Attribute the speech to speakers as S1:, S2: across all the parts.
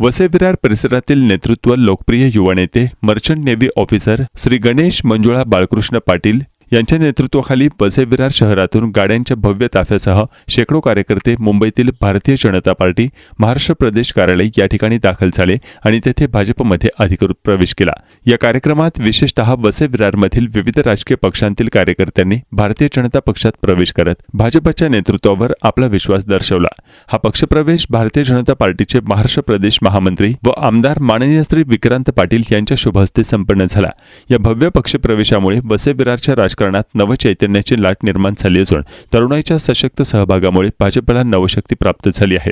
S1: वसे विरार परिसरातील नेतृत्व लोकप्रिय युवा नेते merchant navy officer Shri Ganesh Manjula Balkrishna Patil यांच्या नेतृत्वाखाली वसे विरार शहरातून गाड्यांच्या भव्य ताफ्यासह शेकडो कार्यकर्ते मुंबईतील भारतीय जनता पार्टी महाराष्ट्र प्रदेश कार्यालय या ठिकाणी दाखल झाले आणि तेथे भाजपमध्ये अधिकृत प्रवेश केला. या कार्यक्रमात विशेषतः वसे विरारमधील विविध राजकीय पक्षांतील कार्यकर्त्यांनी भारतीय जनता पक्षात प्रवेश करत भाजपच्या नेतृत्वावर आपला विश्वास दर्शवला. हा पक्षप्रवेश भारतीय जनता पार्टीचे महाराष्ट्र प्रदेश महामंत्री व आमदार माननीय श्री विक्रांत पाटील यांच्या शुभ हस्ते संपन्न झाला. या भव्य पक्षप्रवेशामुळे वसे विरारच्या राजकारणात नवचैतन्याची लाट निर्माण झाली असून तरुणाईच्या सशक्त सहभागामुळे भाजपला नवशक्ती प्राप्त झाली आहे.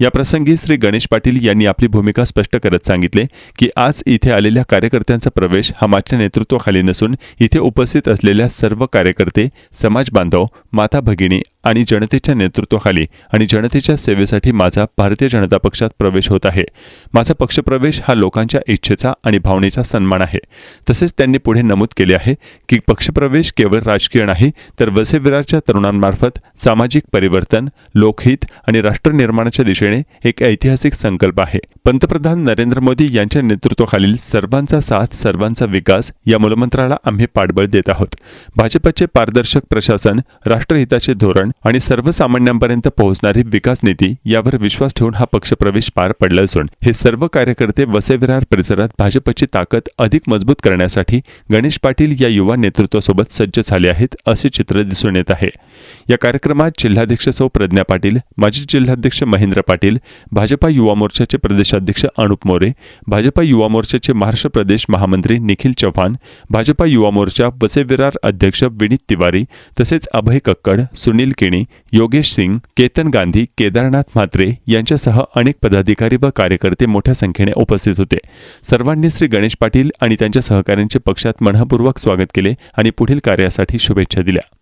S1: या प्रसंगी श्री गणेश पाटील यांनी आपली भूमिका स्पष्ट करत सांगितले की आज इथे आलेल्या कार्यकर्त्यांचा प्रवेश हा माझ्या नेतृत्वाखाली नसून इथे उपस्थित असलेल्या सर्व कार्यकर्ते समाज बांधव माता भगिनी आणि जनतेच्या नेतृत्वाखाली आणि जनतेच्या सेवेसाठी माझा भारतीय जनता पक्षात प्रवेश होत आहे. माझा पक्षप्रवेश हा लोकांच्या इच्छेचा आणि भावनेचा सन्मान आहे. तसेच त्यांनी पुढे नमूद केले आहे की पक्षप्रवेश केवळ राजकीय नाही तर वसे विरारच्या तरुणांमार्फत सामाजिक परिवर्तन लोकहित आणि राष्ट्र निर्माणाच्या दिशेने एक ऐतिहासिक संकल्प आहे. पंतप्रधान नरेंद्र मोदी यांच्या नेतृत्वाखालील सर्वांचा साथ सर्वांचा विकास या मूलमंत्राला आम्ही पाठबळ देत आहोत. भाजपचे पारदर्शक प्रशासन राष्ट्रहिताचे धोरण आणि सर्वसामान्यांपर्यंत पोहोचणारी विकास नीती यावर विश्वास ठेवून हा पक्षप्रवेश पार पडला असून हे सर्व कार्यकर्ते वसेविरार परिसरात भाजपची ताकद अधिक मजबूत करण्यासाठी गणेश पाटील या युवा नेतृत्वासोबत सज्ज झाले आहेत असे चित्र दिसून येत आहे. या कार्यक्रमात जिल्हाध्यक्ष सौ प्रज्ञा पाटील माजी जिल्हाध्यक्ष महेंद्र पाटील भाजपा युवा मोर्चाचे प्रदेशाध्यक्ष अनुप मोरे भाजपा युवा मोर्चाचे महाराष्ट्र प्रदेश महामंत्री निखिल चव्हाण भाजपा युवा मोर्चा वसेविरार अध्यक्ष विनीत तिवारी तसेच अभय कक्कड सुनील केणी योगेश सिंग केतन गांधी केदारनाथ म्हात्रे यांच्यासह अनेक पदाधिकारी व कार्यकर्ते मोठ्या संख्येने उपस्थित होते. सर्वांनी श्री गणेश पाटील आणि त्यांच्या सहकाऱ्यांचे पक्षात मनपूर्वक स्वागत केले आणि पुढील कार्यासाठी शुभेच्छा दिल्या.